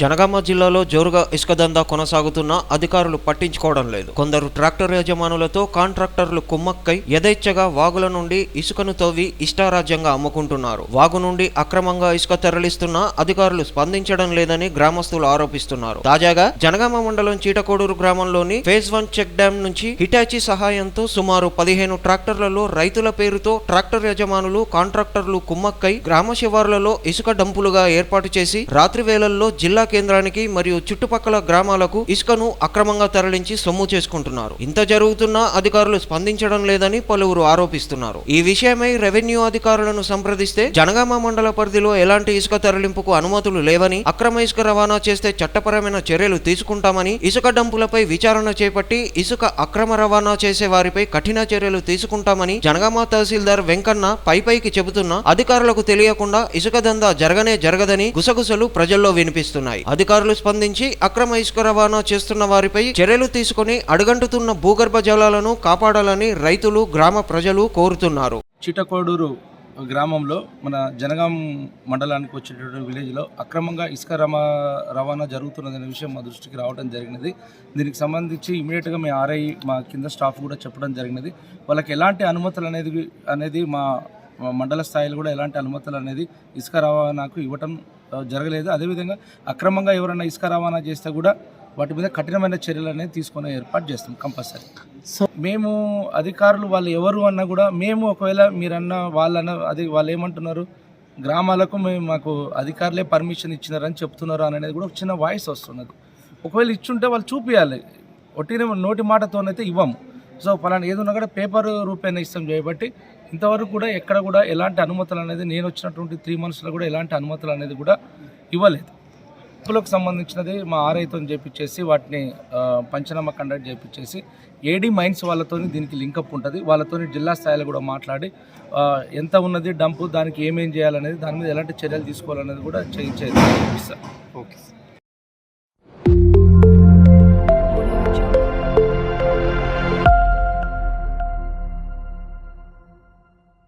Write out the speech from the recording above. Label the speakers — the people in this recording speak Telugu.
Speaker 1: జనగామ జిల్లాలో జోరుగా ఇసుక దందా కొనసాగుతున్నా అధికారులు పట్టించుకోవడం లేదు. కొందరు ట్రాక్టర్ యజమానులతో కాంట్రాక్టర్లు కుమ్మక్కై యథేచ్ఛగా వాగుల నుండి ఇసుకను తవ్వి ఇష్టారాజ్యంగా అమ్ముకుంటున్నారు. వాగు నుండి అక్రమంగా ఇసుక తరలిస్తున్నా అధికారులు స్పందించడం లేదని గ్రామస్తులు ఆరోపిస్తున్నారు. తాజాగా జనగామ మండలం చీటకోడూరు గ్రామంలోని ఫేజ్ వన్ చెక్ డ్యాం నుంచి హిటాచి సహాయంతో సుమారు పదిహేను ట్రాక్టర్లలో రైతుల పేరుతో ట్రాక్టర్ యజమానులు కాంట్రాక్టర్లు కుమ్మక్కై గ్రామ శివార్లలో ఇసుక డంపులుగా ఏర్పాటు చేసి రాత్రి వేళల్లో జిల్లా కేంద్రానికి మరియు చుట్టుపక్కల గ్రామాలకు ఇసుకను అక్రమంగా తరలించి సొమ్ము చేసుకుంటున్నారు. ఇంత జరుగుతున్నా అధికారులు స్పందించడం లేదని పలువురు ఆరోపిస్తున్నారు. ఈ విషయమై రెవెన్యూ అధికారులను సంప్రదిస్తే జనగామ మండల పరిధిలో ఎలాంటి ఇసుక తరలింపుకు అనుమతులు లేవని అక్రమ ఇసుక రవాణా చేస్తే చట్టపరమైన చర్యలు తీసుకుంటామని ఇసుక డంపులపై విచారణ చేపట్టి ఇసుక అక్రమ రవాణా చేసే వారిపై కఠిన చర్యలు తీసుకుంటామని జనగామ తహసీల్దార్ వెంకన్న పై పైకి చెబుతున్నా అధికారులకు తెలియకుండా ఇసుక దందా జరగనే జరగదని గుసగుసలు ప్రజల్లో వినిపిస్తున్నాయి. అధికారులు స్పందించి అక్రమ ఇసుక రవాణా చేస్తున్న వారిపై చర్యలు తీసుకుని అడుగంటుతున్న భూగర్భ జలాలను కాపాడాలని రైతులు గ్రామ ప్రజలు కోరుతున్నారు.
Speaker 2: చిట్టకోడూరు గ్రామంలో మన జనగాం మండలానికి వచ్చేటటువంటి విలేజ్లో అక్రమంగా ఇసుక రమా రవాణా జరుగుతున్నదనే విషయం మా దృష్టికి రావడం జరిగినది. దీనికి సంబంధించి ఇమీడియట్గా మీ ఆర్ఐ మా కింద స్టాఫ్ కూడా చెప్పడం జరిగినది. వాళ్ళకి ఎలాంటి అనుమతులు అనేది అనేది మా మండల స్థాయిలో కూడా ఎలాంటి అనుమతులు అనేది ఇసుక రవాణాకు ఇవ్వటం జరగలేదు. అదేవిధంగా అక్రమంగా ఎవరైనా ఇసుక రవాణా చేస్తే కూడా వాటి మీద కఠినమైన చర్యలు అనేది తీసుకునే ఏర్పాటు చేస్తాం కంపల్సరీ. మేము అధికారులు వాళ్ళు ఎవరు అన్నా కూడా మేము ఒకవేళ మీరన్న వాళ్ళన్న అది వాళ్ళు ఏమంటున్నారు గ్రామాలకు మేము మాకు అధికారులే పర్మిషన్ ఇచ్చినారని చెప్తున్నారు అనేది కూడా ఒక చిన్న వాయిస్ వస్తున్నది. ఒకవేళ ఇచ్చుంటే వాళ్ళు చూపించాలి ఒట్టిన నోటి మాటతోనైతే ఇవ్వము. సో పలానా ఏదైనా కూడా పేపర్ రూపేణ ఇస్తాం చేయబట్టి ఇంతవరకు కూడా ఎక్కడ కూడా ఎలాంటి అనుమతులు అనేది నేను వచ్చినటువంటి త్రీ మంత్స్లో కూడా ఎలాంటి అనుమతులు అనేది కూడా ఇవ్వలేదు. అప్పులకు సంబంధించినది మా ఆర్ఐతో చేపించేసి వాటిని ఆ, పంచనామా కండక్ట్ చేపించేసి ఏడీ మైన్స్ వాళ్ళతో దీనికి లింకప్ ఉంటుంది. వాళ్ళతో జిల్లా స్థాయిలో కూడా మాట్లాడి ఎంత ఉన్నది డంపు దానికి ఏమేం చేయాలనేది దాని మీద ఎలాంటి చర్యలు తీసుకోవాలనేది కూడా చేయించేది.
Speaker 3: ఓకే